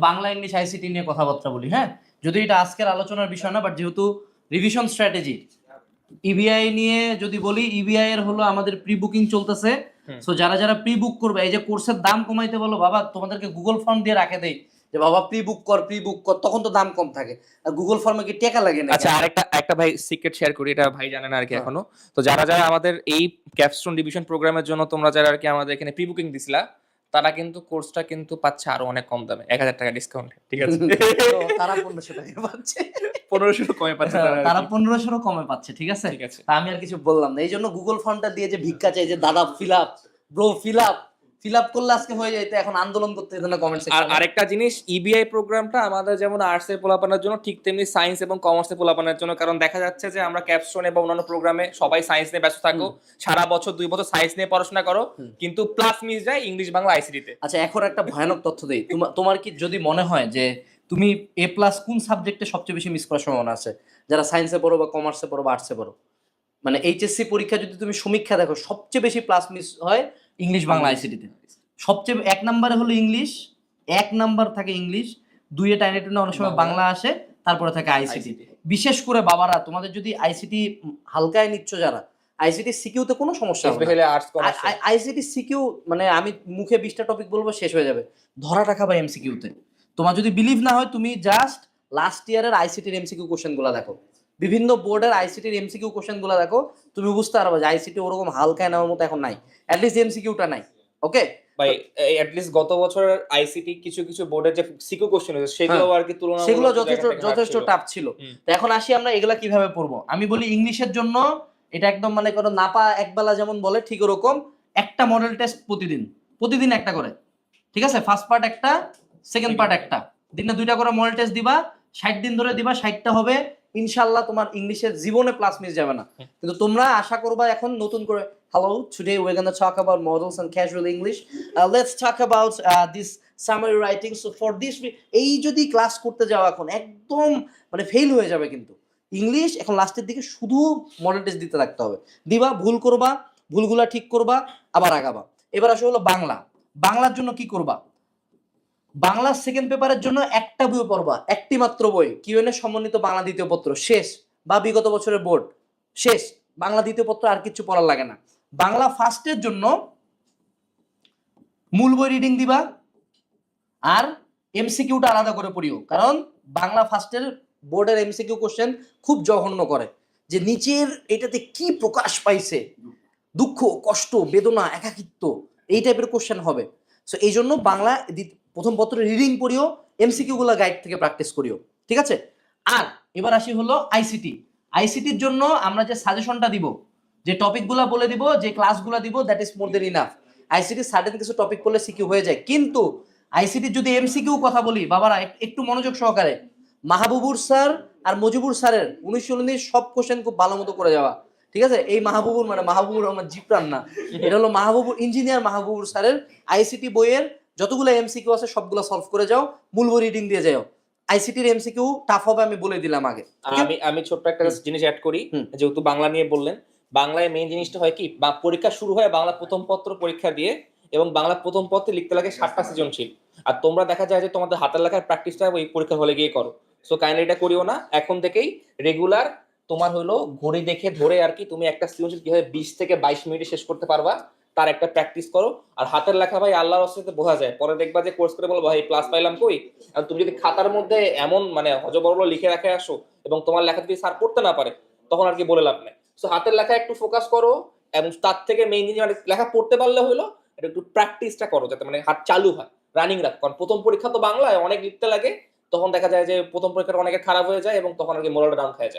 Bangla English ICT নিয়ে কথাবার্তা বলি হ্যাঁ? যদি এটা আজকের আলোচনার বিষয় না বাট যেহেতু রিভিশন স্ট্র্যাটেজি ইবিআই নিয়ে যদি বলি ইবিআই এর হলো আমাদের প্রি বুকিং চলতেছে সো যারা যারা প্রি বুক করবে এই যে কোর্সের দাম কমাইতে বলো বাবা তোমাদেরকে গুগল ফর্ম দিয়ে রাখে দেই। যে বাবা প্রি বুক কর প্রি বুক কর তখন তো দাম কম থাকে। আর গুগল ফর্মে কি টাকা লাগে না আচ্ছা আরেকটা একটা ভাই সিক্রেট শেয়ার করি এটা ভাই জানে না আর কি হ্যাঁ। এখনও। তো যারা যারা আমাদের এই ক্যাপস্টোন ডিভিশন প্রোগ্রামের জন্য তোমরা যারা আর কি আমাদের এখানে প্রি বুকিং দিছিলা তারা কিন্তু কোর্সটা কিন্তু পাচ্ছে আরও অনেক কম দামে এক হাজার টাকা ডিসকাউন্ট ঠিক আছে? তারা পনেরোশো টাকা পাচ্ছে। পনেরোশো কমে পাচ্ছে তারা পনেরোশোর কমে পাচ্ছে ঠিক আছে? ঠিক আছে। আমি আর কিছু বললাম না। এই জন্য গুগল ফর্মটা দিয়ে যে ভিক্ষা চাই যে দাদা fill up bro fill up fill up করলে আজকে হয়ে যেত এখন আন্দোলন করতে যেত না কমেন্ট আর আরেকটা জিনিস ইবিআই প্রোগ্রামটা আমাদের যেমন আর্টস এর পোলাপানের জন্য ঠিক তেমনি সায়েন্স এবং কমার্সের পোলাপানের জন্য কারণ দেখা যাচ্ছে যে আমরা ক্যাপস্টোন এবং অন্যান্য প্রোগ্রামে সবাই সায়েন্স নিয়ে ব্যস্ত থাকো সারা বছর দুই বছর সায়েন্স নিয়ে পড়াশোনা করো কিন্তু প্লাস মিস যায় ইংলিশ বাংলা আইসিডিতে আচ্ছা এখন একটা ভয়ানক তথ্য দেই। তোমার তোমার কি যদি মনে হয় যে তুমি এ প্লাস কোন সাবজেক্টে সবচেয়ে বেশি মিস করার সম্ভাবনা আছে? যারা সায়েন্সে পড়ো বা কমার্সে পড়ো বা আর্টসে পড়ো। মানে এইচএসসি পরীক্ষা যদি তুমি সমীক্ষা দেখো সবচেয়ে বেশি প্লাস মিস হয় ইংলিশ বাংলা আইসিটিতে সবচেয়ে এক নম্বরে হলো ইংলিশ এক নাম্বার থাকে ইংলিশ দুইয়ে টাইনে টুনে অনেক সময় বাংলা। আসে তারপরে থাকে আইসিটি বিশেষ করে বাবারা তোমাদের যদি আইসিটি হালকায় নিচ্ছ যারা আইসিটি সিকিউতে কোনো সমস্যা হবে আইসিটি সিকিউ মানে আমি মুখে বিশটা টপিক বলব শেষ হয়ে যাবে। ধরা রাখা বা এমসিকিউতে তোমার যদি বিলিভ না হয় তুমি জাস্ট লাস্ট ইয়ারের আইসিটির এমসিকিউ কোশ্চেনগুলা দেখো। বিভিন্ন বোর্ডের আইসিটির এমসিকিউ কোশ্চেনগুলা দেখো তুমি বুঝতে পারবে যে আইসিটি ওরকম হালকায় নেওয়ার মতো এখন নাই। অ্যাটলিস্ট এমসিকিউটা নাই ওকে ভাই অ্যাটলিস্ট গত বছরের আইসিটি কিছু কিছু বোর্ডের যে সিকিউ কোশ্চেন হয়েছে সেগুলো আর কি তুলনা। সেগুলো যথেষ্ট যথেষ্ট টাফ ছিল। তো এখন আসি আমরা এগুলা কীভাবে পড়ব। আমি বলি ইংলিশের জন্য এটা একদম মানে কোনো নাপা একবেলা যেমন বলে ঠিক ওরকম একটা মডেল টেস্ট প্রতিদিন। প্রতিদিন একটা করে। ঠিক আছে? ফার্স্ট পার্ট একটা সেকেন্ড পার্ট একটা। দিনে দুইটা করে মডেল টেস্ট দিবা ষাট দিন ধরে দিবা ষাটটা হবে ইনশাল্লাহ তোমার ইংলিশের জীবনে প্লাস মিস যাবে না। কিন্তু তোমরা আশা করবা এখন নতুন করে hello today we gonna talk about models and casual English let's talk about this summary writing so for this এই যদি ক্লাস করতে যাও এখন একদম মানে ফেল হয়ে যাবে কিন্তু। ইংলিশ এখন লাস্টের দিকে শুধু মডেল টেস্ট দিতে থাকতে হবে। দিবা ভুল করবা ভুলগুলা ঠিক করবা আবার আগাবা। এবার আসলে হলো বাংলা। বাংলার জন্য কি করবা? বাংলার সেকেন্ড পেপারের জন্য একটা বই পড়বা, একটি মাত্র বই কিউএনএ সমন্বিত বাংলা দ্বিতীয় পত্র, শেষ, বা বিগত বছরের বোর্ড, শেষ, বাংলা দ্বিতীয় পত্র আর কিছু পড়ার লাগে না। বাংলা ফার্স্টের জন্য মূল বই রিডিং দিবা আর এমসিকিউটা আলাদা করে পড়িও, কারণ বাংলা ফার্স্টের বোর্ডের এমসিকিউ কোশ্চেন খুব জঘন্য করে, যে নিচের এটাতে কি প্রকাশ পাইছে? দুঃখ, কষ্ট, বেদনা, একাকিত্ব, এই টাইপের কোশ্চেন হবে। সো এই জন্য বাংলা প্রথম পত্র রিডিং পড়িও এমসিকিউ গুলো গাইড থেকে প্র্যাকটিস করিও ঠিক আছে? আর এবার আসি হলো আইসিটি আইসিটির জন্য আমরা যে সাজেশনটা দিব যে টপিকগুলো বলে দিব যে ক্লাসগুলো দিব that is more than enough ICT certain কিছু টপিক পড়লে সিকিউ হয়ে যায়। কিন্তু আইসিটির যদি এমসিকিউ কথা বলি বাবারা একটু মনোযোগ সহকারে। মাহবুবুর স্যার আর মজিবুর স্যারের উনিশশো উনিশ সব কোশ্চেন খুব ভালো মতো করে যাওয়া। ঠিক আছে? এই মাহবুবুর মানে মাহবুবুর রহমান জিপ্রান না এটা হলো মাহবুবুর ইঞ্জিনিয়ার মাহবুবুর স্যারের আইসিটি বইয়ের যতগুলো এমসিকিউ আছে সবগুলো সলভ করে যাও মূল রিডিং দিয়ে যাও। আইসিটির এমসিকিউ টাফ হবে আমি বলে দিলাম আগে। আমি আমি ছোট্ট একটা জিনিস অ্যাড করি যেহেতু বাংলা নিয়ে বললেন বাংলায় মেইন জিনিসটা হয় কি বা পরীক্ষা শুরু হয় বাংলা প্রথম পত্র পরীক্ষা দিয়ে এবং বাংলা প্রথম পত্রে লিখতে লাগে ষাটটা সৃজনশীল। আর তোমরা দেখা যায় যে তোমাদের হাতের লেখার প্র্যাকটিসটা ওই পরীক্ষার হলে গিয়ে করো। সো কাইন্ডলি এটা করিও না। এখন থেকেই রেগুলার তোমার হলো ঘড়ি দেখে ধরে আর কি তুমি একটা সৃজনশীল কীভাবে বিশ থেকে বাইশ মিনিটে শেষ করতে পারবা। তার একটা প্র্যাকটিস করো। আর হাতের লেখা ভাই আল্লাহর রসতে বোঝা যায়। পরে দেখবা যে কোর্স করে বলো ভাই ক্লাস পাইলাম কই? আর তুমি যদি খাতার মধ্যে এমন মানে হজবরল লিখে রাখে আসো এবং তোমার লেখা যদি স্যার পড়তে না পারে, তখন আর কি বলে লাভ নেই। সো হাতের লেখা একটু ফোকাস করো এবং তার থেকে মেইন জিনিস মানে লেখা পড়তে পারলে হলো এটা একটু প্র্যাকটিসটা করো যাতে মানে হাত চালু হয় রানিং রাখো। কারণ প্রথম পরীক্ষা তো বাংলায়, অনেক লিখতে লাগে, তখন দেখা যায় যে প্রথম পরীক্ষাটা অনেকে খারাপ হয়ে যায় এবং তখন আর কি মোরাল ডাউন হয়ে যায়।